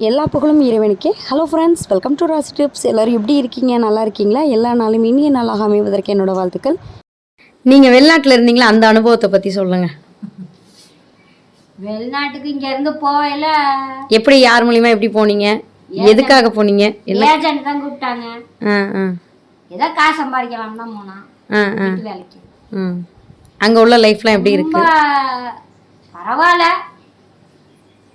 எல்லா புகழும் இறைவனுக்கே. Hello friends welcome to Rasi tips எல்லோரும் எப்படி இருக்கீங்க? நல்லா இருக்கீங்களா? எல்லா நாளும் இனிய நாளாக அமைவதற்கு என்னோட வாழ்த்துக்கள். நீங்கள் வெளிநாட்டில் இருந்தீங்களா? அந்த அனுபவத்தை பற்றி சொல்லுங்கள் வெளிநாட்டுக்கு இங்க இருந்து போகல. எப்படி யார் மூலியமா எப்படி போனீங்க? எதுக்காக போனீங்க? ஏஜென்ட் தான் கூப்பிட்டாங்க. ஆ ஆ. ஏதோ காசு சம்பாதிக்கலாம் தான் போனான். ஆ ஆ. வீட்டு வேலைக்கு. ம். அங்கே உள்ள லைஃப்லாம் எப்படி இருக்கு? பரவாயில்ல.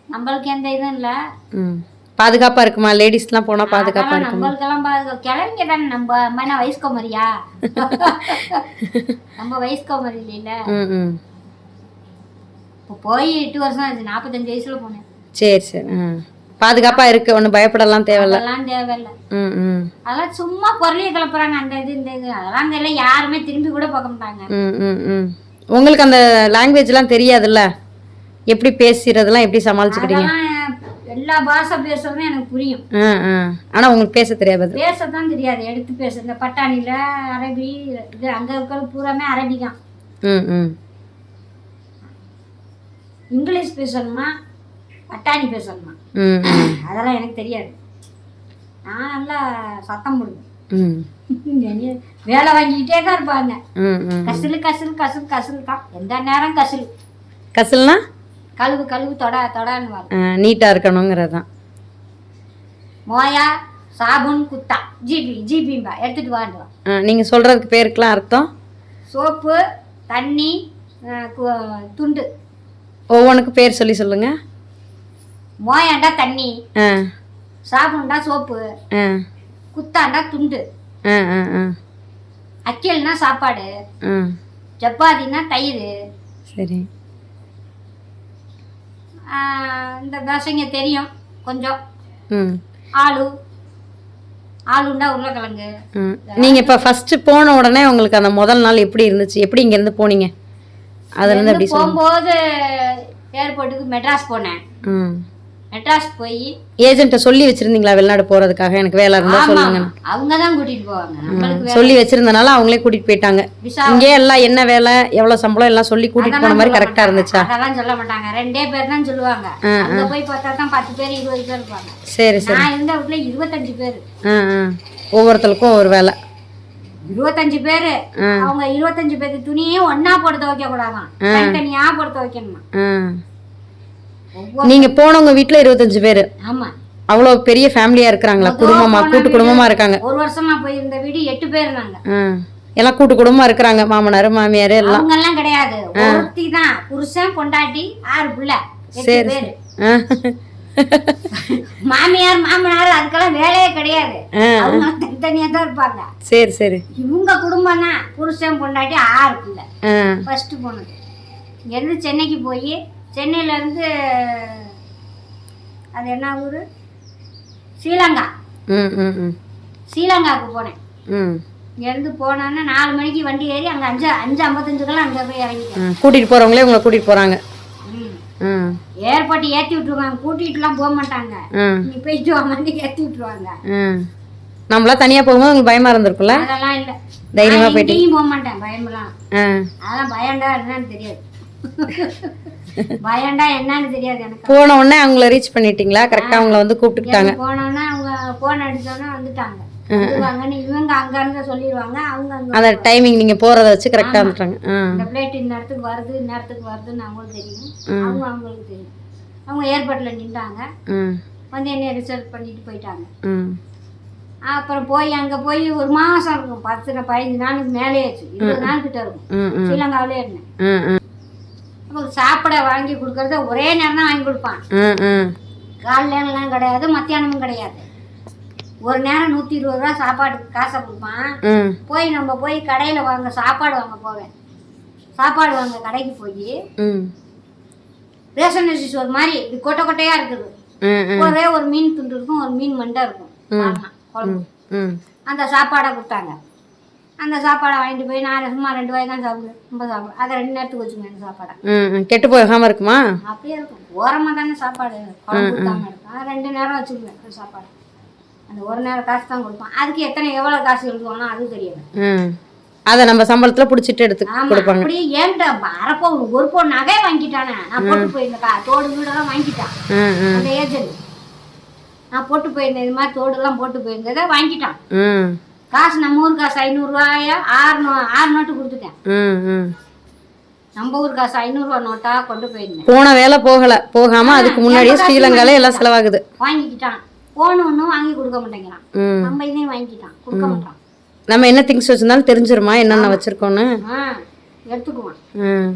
நம்மளுக்கு எந்த இதுவும் இல்லை. ம். பாதுகாப்பாக இருக்குமா? லேடிஸ்லாம் போனால் பாதுகாப்பாக அதெல்லாம் இருக்குமா? நம்மளுக்கெல்லாம் பாருங்க கிளம்பிங்க தானே நம்ம? அம்மா வயசுக்கு மாதிரியா நம்ம வயசுக்கு மாதிரி இல்லைல்ல. இப்போ போய் எட்டு வருஷம் ஆச்சு. நாற்பத்தஞ்சு வயசுல போனேன். சரி சரி. ஆ. பாதுகாப்பாக இருக்கு. ஒன்றும் பயப்படலாம் தேவையில்ல. அதெல்லாம் தேவையில்லை. அதெல்லாம் சும்மா பொருளையை கிளப்புறாங்க. அந்த இது இந்த இது. அதெல்லாம் தெரியல யாருமே திரும்பி கூட பார்க்க மாட்டாங்க. உங்களுக்கு அந்த லாங்குவேஜ்லாம் தெரியாதுல்ல? எப்படி பேசுறதெல்லாம் எப்படி சமாளிச்சுக்கிட்டீங்க? அதெல்லாம் எல்லா பாஷை பேசுறதும் எனக்கு புரியும். ஆ ஆ. ஆனால் உங்களுக்கு பேச தெரியாது பேசத்தான் தெரியாது. எடுத்து பேச. இந்த பட்டாணியில் அரபி இது அங்கே இருக்கிறது பூராமே அரபி தான். ம் ம். இங்கிலீஷ் பேசணுமா? பட்டாணி பேசணுமா? அதெல்லாம் எனக்கு தெரியாது. நான் நல்லா சத்தம் போடுவேன். வேலை வாங்கிக்கிட்டே தான் இருப்பாங்க. கசிலு கசில் கசில் கசில் தான். எந்த நேரம் கசில்? கசல்னா? கழுவு கழுவு தொட தொடான்னு நீட்டாக இருக்கணுங்கிறது தான் மோயா சாபுன் குத்தா. ஜிபி ஜிபிம்பா. எடுத்துட்டு வாண்டுவான் நீங்கள் சொல்கிறதுக்கு பேருக்கெலாம் அர்த்தம்? சோப்பு தண்ணி துண்டு. ஒவ்வொன்றுக்கும் பேர் சொல்லி சொல்லுங்கள் மோயாண்டா தண்ணி ஆ. சாபுண்டா சோப்பு குத்தாண்டா துண்டு. ஆ ஆ ஆ. அக்கியல்னா சாப்பாடு ஆ. சப்பாத்தினா தயிர். சரி. இந்த தோசைங்க தெரியும். கொஞ்சம். ம். ஆளு. ஆளுண்டா உருளைக்கிழங்கு. ம். நீங்கள் இப்போ ஃபஸ்ட்டு போன உடனே உங்களுக்கு அந்த முதல் நாள் எப்படி இருந்துச்சு? எப்படி இங்கேருந்து போனீங்க? அதுலேருந்து எப்படி போகும்போது ஏர்போர்ட்டுக்கு மெட்ராஸ் போனேன். ம். மெட்ராஸ் போய் ஏஜென்ட்டை சொல்லி வச்சுருந்தீங்களா வெளிநாடு போகிறதுக்காக எனக்கு வேலை இருந்தால் ஆமா. சொல்லுங்க அவங்க தான் கூட்டிட்டு போவாங்க. சொல்லி வச்சிருந்தனால அவங்களே கூட்டிட்டு போயிட்டாங்க. இங்கே எல்லாம் என்ன வேலை எவ்வளவு சம்பளம் எல்லாம் சொல்லி கூட்டிட்டு போன மாதிரி கரெக்டா இருந்துச்சா? அதெல்லாம் சொல்ல மாட்டாங்க. ரெண்டே பேர் தான் சொல்லுவாங்க அங்க போய் பார்த்தா தான் பத்து பேர் இருபது பேர் இருப்பாங்க. சரி சரி. நான் இருந்த வீட்டுல இருபத்தஞ்சு பேர். ஒவ்வொருத்தருக்கும் ஒரு வேலை. இருபத்தஞ்சு பேரு. அவங்க இருபத்தஞ்சு பேருக்கு துணியும் ஒண்ணா போட்டு துவைக்க கூடாதான். தனித்தனியா போட்டு துவைக்கணுமா? நீங்க போனவங்க வீட்ல இருபத்தஞ்சு பேர். ஆமா. அவ்வளோ பெரிய ஃபேமிலியா இருக்கிறாங்களா? குடும்பமா கூட்டு குடும்பமா இருக்காங்க. ஒரு வருஷமா போயிருந்த வீடு எட்டு பேர் ஆ. எல்லாம் கூட்டு குடும்பமா இருக்கிறாங்க. மாமனார் மாமியார் எல்லாம். அவங்க எல்லாம் கிடையாது ஒருத்தி தான். புருஷன் பொண்டாட்டி ஆறு பிள்ளை. சரி மாமியார் மாமனார் அதுக்கெல்லாம் வேலையே கிடையாது. அவங்க தனித்தனியா தான் இருப்பாங்க. சரி சரி. இவங்க குடும்பம் தான். புருஷன் பொண்டாட்டி ஆறு பிள்ளை. ஃபர்ஸ்ட் போனது. இங்கேருந்து சென்னைக்கு போய் சென்னையிலேருந்து அது என்ன ஊர்? ஸ்ரீலங்கா. ம் ம் ம். ஸ்ரீலங்காவுக்கு போனேன். ம். இங்கேருந்து போனோன்னா நாலு மணிக்கு வண்டி ஏறி அங்கே அஞ்சு அஞ்சு ஐம்பத்தஞ்சுக்கெல்லாம் அங்கே போய் இறங்கிட்டேன். ம். கூட்டிட்டு போறவங்களே உங்களை ம். ம். ஏர்போர்ட் ஏற்றி விட்டுருவாங்க. கூட்டிகிட்டுலாம் போக மாட்டாங்க. நீ போயிட்டு வாங்கன்னு ஏற்றி விட்டுருவாங்க. நம்மளா தனியா போகும்போது உங்களுக்கு பயமா இருந்திருக்கும்ல? அதெல்லாம் இல்லை. தைரியமா நான் போயிட்டீங்க. எங்கேயும் போக மாட்டேன் பயமெல்லாம் ஆ அதெல்லாம் பயம்டா என்னன்னு தெரியாது. பயம்டா என்னன்னு தெரியாது எனக்கு. போன உடனே அவங்கள ரீச் பண்ணிட்டீங்களா? கரெக்டா அவங்கள வந்து கூப்பிட்டுக்கிட்டாங்க போனோன்னா அவங்க போன் அடிச்சோன்னா வந்துட்டாங்க. வந்துருவாங்கன்னு இவங்க அங்க இருந்து சொல்லிடுவாங்க அவங்க அங்க அந்த டைமிங் நீங்க போறத வச்சு கரெக்டா வந்துட்டாங்க. இந்த பிளேட் இந்த இடத்துக்கு வருது இந்த இடத்துக்கு வருதுன்னு அவங்களுக்கு தெரியும். அவங்க அவங்களுக்கு தெரியும். அவங்க ஏர்போர்ட்ல நின்றாங்க. வந்து என்னைய ரிசர்வ் பண்ணிட்டு போயிட்டாங்க. அப்புறம் போய் அங்க போய் ஒரு மாசம் இருக்கும். பத்து பதினஞ்சு நாளுக்கு மேலே ஆச்சு இருபது நாள் கிட்ட இருக்கும். ஸ்ரீலங்காவிலே இருந்தேன். சாப்பிட வாங்கி கொடுக்கறத ஒரே நேரம் தான் வாங்கி கொடுப்பான். ம் ம். காலையிலலாம் கிடையாது மத்தியானமும் கிடையாது. ஒரு நேரம் நூற்றி இருபது ரூபா சாப்பாட்டுக்கு காசை கொடுப்பான். போய் நம்ம போய் கடையில் வாங்க சாப்பாடு வாங்க போவேன். சாப்பாடு வாங்க கடைக்கு போய் ரேஷன் அரிசி ஒரு மாதிரி இது கொட்டை கொட்டையாக இருக்குது. ஒரே ஒரு மீன் துண்டு இருக்கும் ஒரு மீன் மண்டை இருக்கும். குழம்பு. அந்த சாப்பாடை கொடுத்தாங்க. அந்த சாப்பாடை வாங்கிட்டு போய் நான் சும்மா ரெண்டு வாய் தான் சாப்பிடுவேன். ரொம்ப சாப்பிடுவேன். அதை ரெண்டு நேரத்துக்கு வச்சுக்கோங்க அந்த சாப்பாடை. ம் கெட்டு போகாம இருக்குமா? அப்படியே இருக்கும். ஓரமாக தானே சாப்பாடு குழம்பு இருக்கும். ரெண்டு நேரம் வச்சுக்குவேன் அந்த சாப்பாடு. அந்த ஒரு நேரம் காசு தான் கொடுப்பான். அதுக்கு எத்தனை எவ்வளோ காசு எழுதுவானோ அது தெரியாது அதை நம்ம சம்பளத்துல புடிச்சிட்டு எடுத்து கொடுப்பாங்க. அப்படியே ஏன்டா அரப்போ ஒரு பவுன் நகை வாங்கிட்டானே? நான் போட்டு போயிருந்த கா தோடு வீடெல்லாம் வாங்கிட்டான். அந்த ஏஜென்ட் நான் போட்டு போயிருந்தேன் இது மாதிரி தோடுலாம் போட்டு போயிருந்ததை வாங்கிட்டான். காசு நம்ம ஊர் காசு ஐநூறுரூவாயா ஆறு நோ ஆறு நோட்டு கொடுத்துட்டேன். ம் ம். நம்ம ஊர் காசு ஐநூறுரூவா நோட்டா கொண்டு போயிருந்தேன். போன வேலை போகல. போகாம அதுக்கு முன்னாடியே ஸ்ரீலங்கால எல்லாம் செலவாகுது. வாங்கிக்கிட்டான். போன ஒன்றும் வாங்கி கொடுக்க மாட்டேங்கிறான். நம்ம இதையும் வாங்கிக்கிட்டான். கொடுக்க மாட்டான். நம்ம என்ன திங்ஸ் வச்சிருந்தாலும் தெரிஞ்சிருமா? என்னென்ன வச்சிருக்கோன்னு? எடுத்துக்குவான். ம்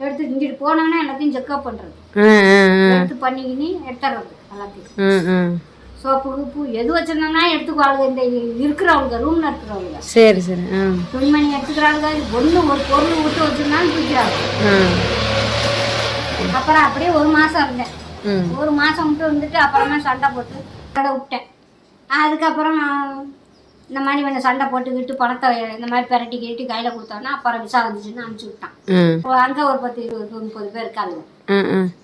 எடுத்து இங்கிட்டு போனோன்னா எல்லாத்தையும் செக்அப் ம் எடுத்து பண்ணிக்கினி எடுத்துறது எல்லாத்தையும். சோப்பு உப்பு எது வச்சிருந்தோம்னா எடுத்துக்குவாளுங்க. இந்த இருக்கிறவங்க ரூம்ல இருக்கிறவங்க. சரி சரி. துணிமணி எடுத்துக்கிறாங்க ஒன்று ஒரு பொருள் விட்டு வச்சிருந்தாலும் தூக்கிறாங்க அப்புறம் அப்படியே ஒரு மாசம் இருந்தேன். ஒரு மாசம் மட்டும் இருந்துட்டு அப்புறமா சண்டை போட்டு கடை விட்டேன். அதுக்கப்புறம் நான் இந்த மாதிரி இவனை சண்டை போட்டுக்கிட்டு பணத்தை இந்த மாதிரி பெரட்டி கேட்டு கையில் கொடுத்தோன்னா அப்புறம் விசா வந்துச்சுன்னு அனுப்பிச்சி விட்டான். அங்கே ஒரு பத்து இருபது முப்பது பேர் இருக்காங்க.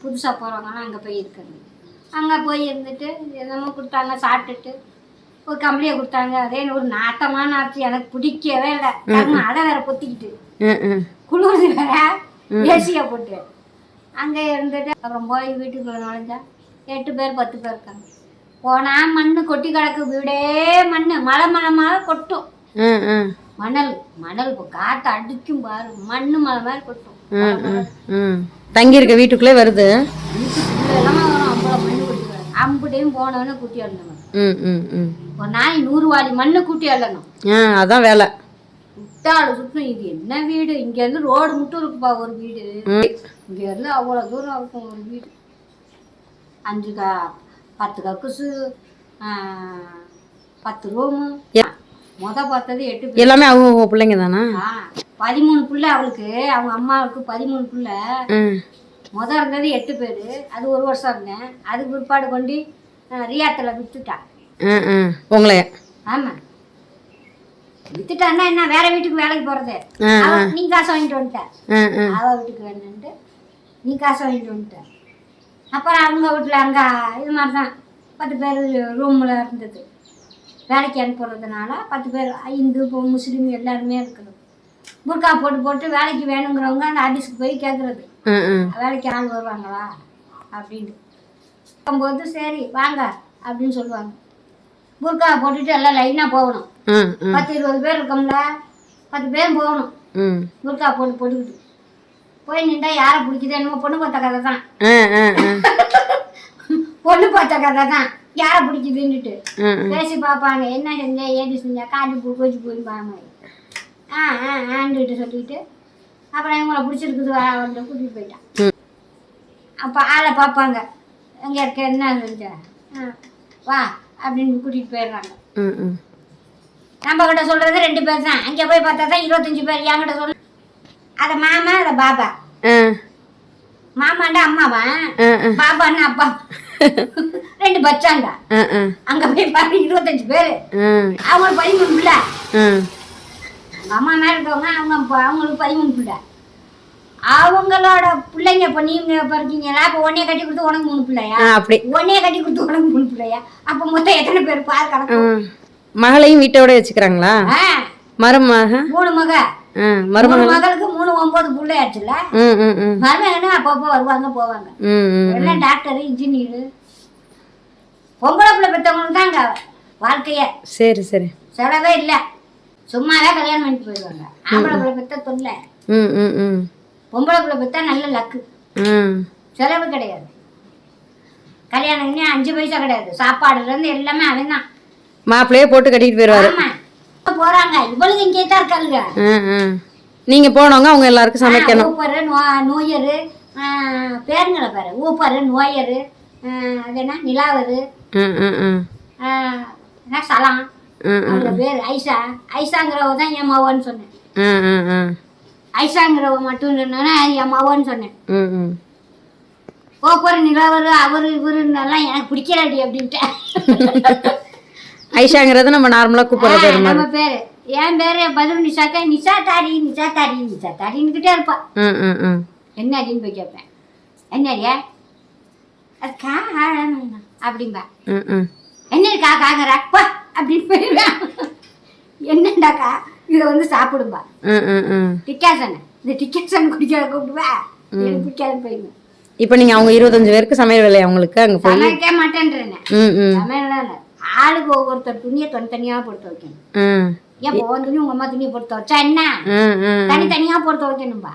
புதுசாக போகிறவங்கலாம் அங்கே போய் இருக்கிறது. அங்கே போய் இருந்துட்டு என்னமோ கொடுத்தாங்க சாப்பிட்டுட்டு. ஒரு கம்பளியை கொடுத்தாங்க. அதே ஒரு நாட்டமான ஆச்சு எனக்கு பிடிக்கவே இல்லை. அதை வேற பொத்திக்கிட்டு. குளிர்து வேற ஏசியை போட்டு. அங்கே இருந்துட்டு அப்புறம் போய் வீட்டுக்குள்ள நுழைஞ்சா எட்டு பேர் பத்து பேர் இருக்காங்க. போனால் மண்ணு கொட்டி கிடக்கு. வீடே மண் மழை மழை மழை கொட்டும். மணல் மணல் இப்போ காற்று அடிக்கும் பாரு. மண்ணு மழை மாதிரி கொட்டும். தங்கி இருக்க வீட்டுக்குள்ளே வருது. எல்லாமே வரும் அவ்வளோ மண்ணு கொட்டி கிடக்கு அம்புட்டையும் போனவொடனே கூட்டி வரணும்? ம் ம் ம். ஒரு நாளைக்கு நூறு வாளி மண்ணு கூட்டி வரணும் ஆ அதான் வேலை. விட்டாள் சுற்றும் இது என்ன வீடு? இங்கேருந்து ரோடு மட்டும் இருக்குப்பா ஒரு வீடு. ம். இங்கேருந்து அவ்வளோ தூரம் இருக்கும் ஒரு வீடு. அஞ்சு கா பத்து கக்குசு பத்து ரூமு. முத பார்த்தது எட்டு எல்லாமே அவங்க பிள்ளைங்க தானா பதிமூணு புள்ள அவளுக்கு. அவங்க அம்மாவுக்கு பதிமூணு புள்ள. ம் முத இருந்தது எட்டு பேர். அது ஒரு வருஷம் இருந்தேன். அதுக்கு பிற்பாடு கொண்டு ரியாத்தில் ம் உங்களே? ஆமாம் வித்துட்டான்னா என்ன? வேற வீட்டுக்கு வேலைக்கு போகிறது ஆ நீ காசு வாங்கிட்டு வந்துட்ட. ம் ம் அவ வீட்டுக்கு வேணுன்ட்டு நீ காசு வாங்கிட்டு வந்துட்ட. அப்புறம் அவங்க வீட்டில் அங்கே இது மாதிரி தான் பத்து பேர் ரூமில் இருந்தது. வேலைக்கு அனுப்புறதுனால பத்து பேர் இந்து இப்போ முஸ்லீம் எல்லாருமே இருக்குது. புர்கா போட்டு போட்டு வேலைக்கு வேணுங்கிறவங்க அந்த ஆஃபீஸுக்கு போய் கேட்குறது வேலைக்கு ஆள் வருவாங்களா? அப்படின்ட்டு போகும்போது சரி வாங்க அப்படின்னு சொல்லுவாங்க. புர்கா போட்டுட்டு எல்லாம் லைனாக போகணும். பத்து இருபது பேர் இருக்கோம்ல பத்து பேர் போகணும். புர்கா போட்டு போட்டுக்கிட்டு. போய் நின்றா யாரை பிடிக்குது என்னமோ பொண்ணு பார்த்த கதை தான். பொண்ணு பார்த்த கதை தான். யாரை பிடிக்குதுன்னுட்டு. பேசி பார்ப்பாங்க என்ன செஞ்ச ஏது செஞ்சா காஞ்சி பூ கோச்சி போய் பாங்க ஆ ஆ ஆண்டுகிட்டு சொல்லிட்டு அப்புறம் இவங்கள பிடிச்சிருக்குது வா வந்து கூட்டிகிட்டு போயிட்டான். அப்போ ஆளை பார்ப்பாங்க. எங்கே இருக்க என்ன வா அப்படின்னு கூட்டிகிட்டு போயிடுறாங்க. ம் ம். நம்ம கிட்ட சொல்கிறது ரெண்டு பேர் தான். அங்கே போய் பார்த்தா தான் இருபத்தஞ்சி பேர். என்கிட்ட சொல்ல. அதை மாமா அதை பாபா. ஆ. மாமாண்டா அம்மாவா? பாபான்னா அப்பா. ரெண்டு ஆ அங்க போய் பாரு இருபத்தஞ்சு பேர். ம் அவங்களுக்கு பதிமூணு பிள்ளை. ம் எங்க அம்மா மேல இருக்கவங்க அவங்க அவங்களுக்கு பதிமூணு பிள்ளை. அவங்களோட பிள்ளைங்க இப்போ நீங்க இப்போ இருக்கீங்களா? இப்போ ஒன்னே கட்டி கொடுத்து உனக்கு மூணு பிள்ளையா? அப்படி. ஒன்னே கட்டி கொடுத்து உனக்கு மூணு பிள்ளையா? அப்போ மொத்தம் எத்தனை பேர் பார் கணக்கு மகளையும் வீட்டோட வச்சுக்கிறாங்களா? மருமக? மூணு மக. ஆ மூணு மருமக மகளுக்கு மூணு ஒன்பது பிள்ளையாச்சுல மருமகனு அப்பப்போ வருவாங்க போவாங்க. எல்லாம் டாக்டர் இன்ஜினியரு? பொம்பளை பிள்ளை பெற்றவங்களுக்கு தாங்க வாழ்க்கையே. சரி சரி. செலவே இல்லை. சும்மாவே கல்யாணம் பண்ணிட்டு போயிடுவாங்க. ஆம்பளை பிள்ளை பெற்ற தொல்லை. ம் ம் ம். பொம்பளை பிள்ளை பெற்றா நல்ல லக்கு செலவு கிடையாது. கல்யாணம் பண்ணி அஞ்சு பைசா கிடையாது. சாப்பாடுலேருந்து எல்லாமே அவன் தான் மாப்பிள்ளையே போட்டு கட்டிட்டு போயிடுவாரு. போறாங்க. இவளுக்கு இங்கே தான் இருக்காளுங்க. நீங்க போனவங்க அவங்க எல்லாருக்கும் சமைக்கணும். ஊப்பரு நோயரு பேருங்களை பேரு. ஊப்பரு நோயரு அது என்ன? நிலாவரு சலாம். அவங்க பேர் ஐசா ஐசாங்கிறவ தான் என் மவன்னு சொன்னேன். ஐசாங்கிறவ மட்டும் சொன்னேன்னா என் மவன்னு சொன்னேன். போக்குவர நிலாவரு அவரு இவருன்னெல்லாம் எனக்கு பிடிக்கலாடி அப்படின்ட்டேன் ஐஷாங்கிறது நம்ம நார்மலாக கூப்பிடுற பேர் நம்ம பேரு. என் பேரு பதில் நிஷாக்கா நிஷா தாரி நிஷா தாரி நிஷா தாரின்னுக்கிட்டே இருப்பா என்ன அடின்னு போய் கேட்பேன் என்னடியா? அது கா அப்படிம்பா. ம் ம். என்னக்கா காங்கறா பா. அப்படின்னு போயிடுவேன். என்னண்டாக்கா? இதை வந்து சாப்பிடும்பா. டிக்காசன் இந்த டிக்காசன் குடிக்க கூப்பிடுவா. எனக்கு பிடிக்காதுன்னு போயிடுவேன் இப்போ நீங்கள் அவங்க இருபத்தஞ்சு பேருக்கு சமையல் வேலையை அவங்களுக்கு அங்கே போய்? சமைக்க மாட்டேன்றேன். இல்லை. ஆளுக்கு ஒவ்வொருத்தர் துணியை தனித்தனியாக போட்டு வைக்கணும். ஏன் உன் துணி உங்க அம்மா துணியை போட்டு வச்சா என்ன? தனித்தனியா போட்டு வைக்கணும்பா.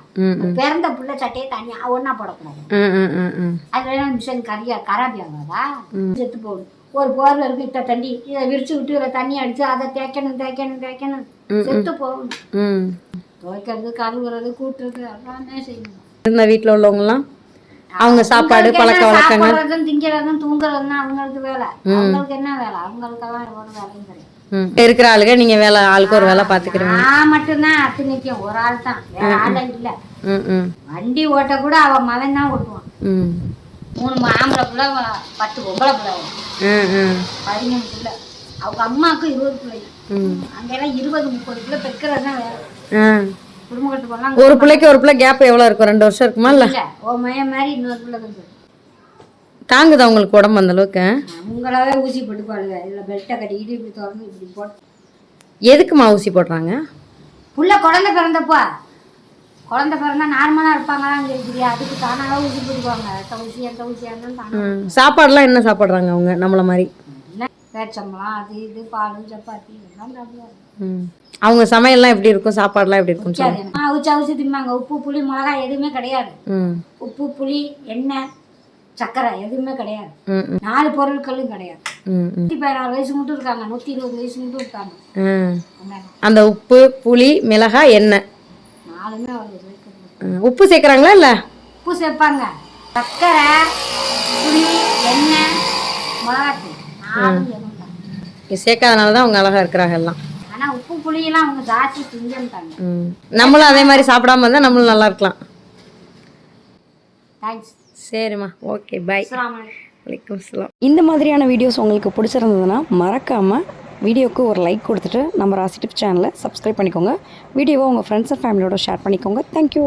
பிறந்த புள்ள சட்டையை தனியா ஒண்ணா போடக்கூடாது. ம் ம் ம் ம். அதுல மிஷின் கரியா கராபி ஆகாதா செத்து போடும் ஒரு போர்வை இருக்கு இத்த தண்ணி. இதை விரிச்சு விட்டு இதில் தண்ணி அடிச்சு அதை தேய்க்கணும் தேய்க்கணும் தேய்க்கணும். செத்து போகணும். துவைக்கிறது கழுவுறது கூட்டுறது எல்லாமே செய்யணும். இருந்த வீட்டில் உள்ளவங்கலாம் அவங்க சாப்பாடு அவங்களுக்கு பழக்க வழக்கங்கள்? திங்கிறதும் தான் அவங்களுக்கு வேலை. அவங்களுக்கு என்ன வேலை? அவங்களுக்கெல்லாம் ஒரு வேலையும் கிடையாது. இருக்கிற ஆளுங்க நீங்கள் வேலை ஆளுக்கு ஒரு வேலை பார்த்துக்கிறீங்க. நான் மட்டும்தான் அத்து நிற்கும் ஒரு ஆள் தான். வேற ஆளே இல்லை. வண்டி ஓட்ட கூட அவன் மகன் தான் ஓட்டுவான். மூணு ஆம்பளை பிள்ளை பத்து பொம்பளை பிள்ளை பதிமூணு பிள்ளை அவங்க அம்மாவுக்கு இருபது பிள்ளை. ம். அங்கெல்லாம் இருபது முப்பது பிள்ளை பெக்கிறது தான் வேலை. ஆ. குடும்ப கட்டு போனால் ஒரு பிள்ளைக்கு ஒரு பிள்ளை கேப் எவ்வளோ இருக்கும்? ரெண்டு வருஷம் இருக்குமா இல்லை? ஓ மையம் மாதிரி இன்னொரு பிள்ளை வந்து தாங்குதா உங்களுக்கு உடம்பு அந்த அளவுக்கு? அவங்களாவே ஊசி போட்டுப்பாளுங்க இதில் பெல்ட்டை கட்டிக்கிட்டு இப்படி திறந்து இப்படி போட்டு. எதுக்குமா ஊசி போடுறாங்க? புள்ள குழந்தை பிறந்தப்பா. குழந்தை பிறந்தா நார்மலாக இருப்பாங்களான்னு தெரியுது அதுக்கு தானாக ஊசி ஊசி எந்த ஊசியாக இருந்தாலும் தானே சாப்பாடுலாம் என்ன சாப்பிட்றாங்க அவங்க நம்மள மாதிரி? இல்லை பேச்சம்பளம் அது இது பால் சப்பாத்தி எல்லாம் சாப்பிடுவாங்க. அவங்க சமையல்லாம் எப்படி இருக்கும்? சாப்பாடுலாம் எப்படி இருக்கும். அவிச்சு அவிச்சு திம்பாங்க. உப்பு புளி மிளகா எதுவுமே கிடையாது. உப்பு புளி எண்ணெய் சர்க்கரை எதுவுமே கிடையாது. நாலு பொருட்களும் கிடையாது. நூற்றி பதினாறு வயசு மட்டும் இருக்காங்க. நூற்றி இருபது வயசு மட்டும் இருக்காங்க. அந்த உப்பு புளி மிளகாய் எண்ணெய். உப்பு சேர்க்குறாங்களா இல்லை? உப்பு சேர்ப்பாங்க. சர்க்கரை புளி எண்ணெய் மிளகாத்தூள். சேர்க்காதனால தான் அவங்க அழகாக இருக்கிறாங்க எல்லாம். ஆனால் உப்பு புளியெல்லாம் அவங்க ஜாஸ்தி திங்கன்ட்டாங்க. நம்மளும் அதே மாதிரி சாப்பிடாம இருந்தால் நம்மளும் நல்லா இருக்கலாம். தேங்க்ஸ். சரிம்மா. ஓகே பாய் வலைக்கம் அஸ்ஸலாம். இந்த மாதிரியான வீடியோஸ் உங்களுக்கு பிடிச்சிருந்ததுன்னா மறக்காமல் வீடியோவுக்கு ஒரு லைக் கொடுத்துட்டு நம்ம ராசி டிப் சேனலை சப்ஸ்கிரைப் பண்ணிக்கோங்க. வீடியோவை உங்கள் ஃப்ரெண்ட்ஸ் அண்ட் ஃபேமிலியோட ஷேர் பண்ணிக்கோங்க. Thank you